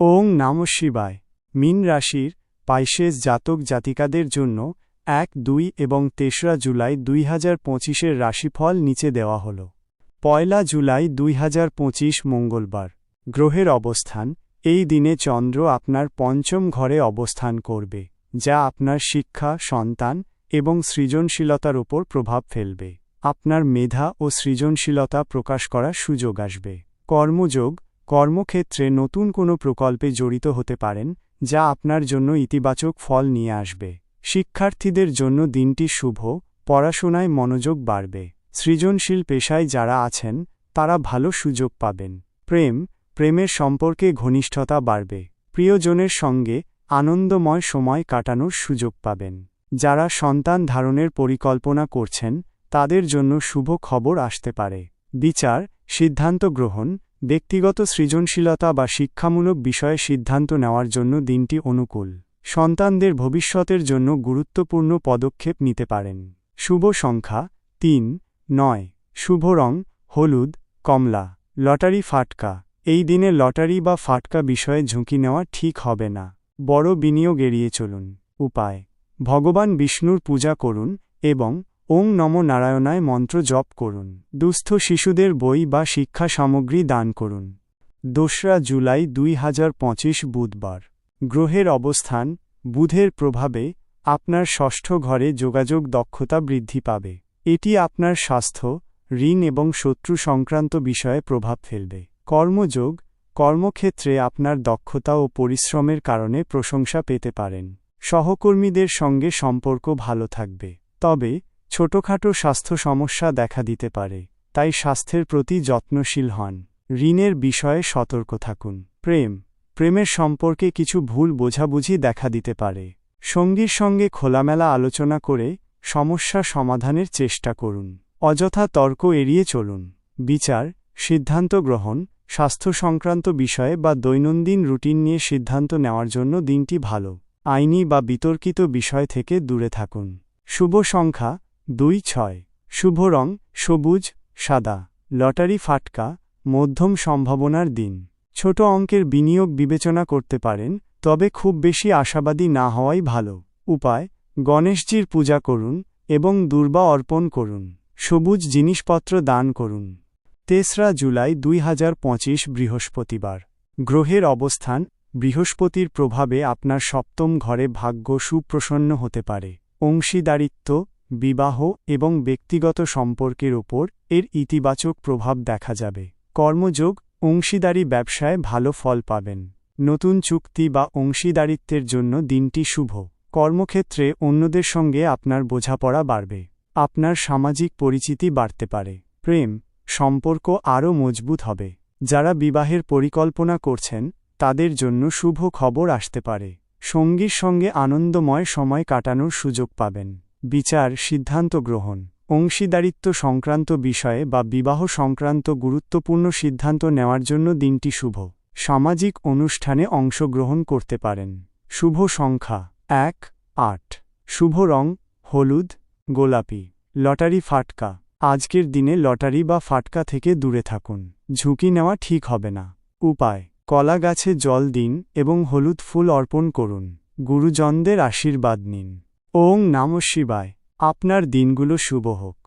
ওং নাম শিবায়। মিন রাশির পাইশেস জাতক জাতিকাদের জন্য এক, দুই এবং তেসরা জুলাই দুই হাজার পঁচিশের রাশিফল নিচে দেওয়া হল। পয়লা জুলাই দুই হাজার পঁচিশ মঙ্গলবার। গ্রহের অবস্থান, এই দিনে চন্দ্র আপনার পঞ্চম ঘরে অবস্থান করবে, যা আপনার শিক্ষা, সন্তান এবং সৃজনশীলতার ওপর প্রভাব ফেলবে। আপনার মেধা ও সৃজনশীলতা প্রকাশ করার সুযোগ আসবে। কর্মযোগ কর্মক্ষেত্রে নতুন কোনো প্রকল্পে জড়িত হতে পারেন, যা আপনার জন্য ইতিবাচক ফল নিয়ে আসবে। শিক্ষার্থীদের জন্য দিনটি শুভ, পড়াশোনায় মনোযোগ বাড়বে। সৃজনশীল পেশায় যারা আছেন, তারা ভালো সুযোগ পাবেন। প্রেম, প্রেমের সম্পর্কে ঘনিষ্ঠতা বাড়বে। প্রিয়জনের সঙ্গে আনন্দময় সময় কাটানোর সুযোগ পাবেন। যারা সন্তান ধারণের পরিকল্পনা করছেন, তাদের জন্য শুভ খবর আসতে পারে। বিচার, সিদ্ধান্ত গ্রহণ ব্যক্তিগত সৃজনশীলতা বা শিক্ষামূলক বিষয়ে সিদ্ধান্ত নেওয়ার জন্য দিনটি অনুকূল। সন্তানদের ভবিষ্যতের জন্য গুরুত্বপূর্ণ পদক্ষেপ নিতে পারেন। শুভ সংখ্যা, তিন, নয়। শুভ রং, হলুদ, কমলা। লটারি ফাটকা। এই দিনে লটারি বা ফাটকা বিষয়ে ঝুঁকি নেওয়া ঠিক হবে না। বড় বিনিয়োগ এড়িয়ে চলুন। উপায়। ভগবান বিষ্ণুর পূজা করুন এবং ওং নম নারায়ণায় মন্ত্র জপ করুন। দুস্থ শিশুদের বই বা শিক্ষা সামগ্রী দান করুন। দোসরা জুলাই দুই হাজার পঁচিশ বুধবার। গ্রহের অবস্থান, বুধের প্রভাবে আপনার ষষ্ঠ ঘরে যোগাযোগ দক্ষতা বৃদ্ধি পাবে। এটি আপনার স্বাস্থ্য, ঋণ এবং শত্রু সংক্রান্ত বিষয়ে প্রভাব ফেলবে। কর্মযোগ, কর্মক্ষেত্রে আপনার দক্ষতা ও পরিশ্রমের কারণে প্রশংসা পেতে পারেন। সহকর্মীদের সঙ্গে সম্পর্ক ভালো থাকবে। তবে ছোটখাটো স্বাস্থ্য সমস্যা দেখা দিতে পারে, তাই স্বাস্থ্যের প্রতি যত্নশীল হন। ঋণের বিষয়ে সতর্ক থাকুন। প্রেম, প্রেমের সম্পর্কে কিছু ভুল বোঝাবুঝি দেখা দিতে পারে। সঙ্গীর সঙ্গে খোলামেলা আলোচনা করে সমস্যা সমাধানের চেষ্টা করুন। অযথা তর্ক এড়িয়ে চলুন। বিচার, সিদ্ধান্ত গ্রহণ, স্বাস্থ্য সংক্রান্ত বিষয়ে বা দৈনন্দিন রুটিন নিয়ে সিদ্ধান্ত নেওয়ার জন্য দিনটি ভালো। আইনি বা বিতর্কিত বিষয় থেকে দূরে থাকুন। শুভ সংখ্যা দুই ছয়। শুভ রং, সবুজ, সাদা। লটারি ফাটকা, মধ্যম সম্ভাবনার দিন। ছোট অঙ্কের বিনিয়োগ বিবেচনা করতে পারেন, তবে খুব বেশি আশাবাদী না হওয়াই ভালো। উপায়, গণেশজির পূজা করুন এবং দুর্বা অর্পণ করুন। সবুজ জিনিসপত্র দান করুন। তেসরা জুলাই দুই হাজার পঁচিশ বৃহস্পতিবার। গ্রহের অবস্থান, বৃহস্পতির প্রভাবে আপনার সপ্তম ঘরে ভাগ্য সুপ্রসন্ন হতে পারে। অংশীদারিত্ব বিবাহ এবং ব্যক্তিগত সম্পর্কের ওপর এর ইতিবাচক প্রভাব দেখা যাবে। কর্মযোগ, অংশীদারি ব্যবসায় ভালো ফল পাবেন। নতুন চুক্তি বা অংশীদারিত্বের জন্য দিনটি শুভ। কর্মক্ষেত্রে অন্যদের সঙ্গে আপনার বোঝাপড়া বাড়বে। আপনার সামাজিক পরিচিতি বাড়তে পারে। প্রেম, সম্পর্ক আরও মজবুত হবে। যারা বিবাহের পরিকল্পনা করছেন, তাদের জন্য শুভ খবর আসতে পারে। সঙ্গীর সঙ্গে আনন্দময় সময় কাটানোর সুযোগ পাবেন। বিচার, সিদ্ধান্ত গ্রহণ, অংশীদারিত্ব সংক্রান্ত বিষয়ে বা বিবাহ সংক্রান্ত গুরুত্বপূর্ণ সিদ্ধান্ত নেওয়ার জন্য দিনটি শুভ। সামাজিক অনুষ্ঠানে অংশগ্রহণ করতে পারেন। শুভ সংখ্যা, এক, আট। শুভ রং, হলুদ, গোলাপি। লটারি ফাটকা। আজকের দিনে লটারি বা ফাটকা থেকে দূরে থাকুন। ঝুঁকি নেওয়া ঠিক হবে না। উপায়, কলা গাছে জল দিন এবং হলুদ ফুল অর্পণ করুন। গুরুজনদের আশীর্বাদ নিন। ওং নাম শিবায়। আপনার দিনগুলো শুভ হোক।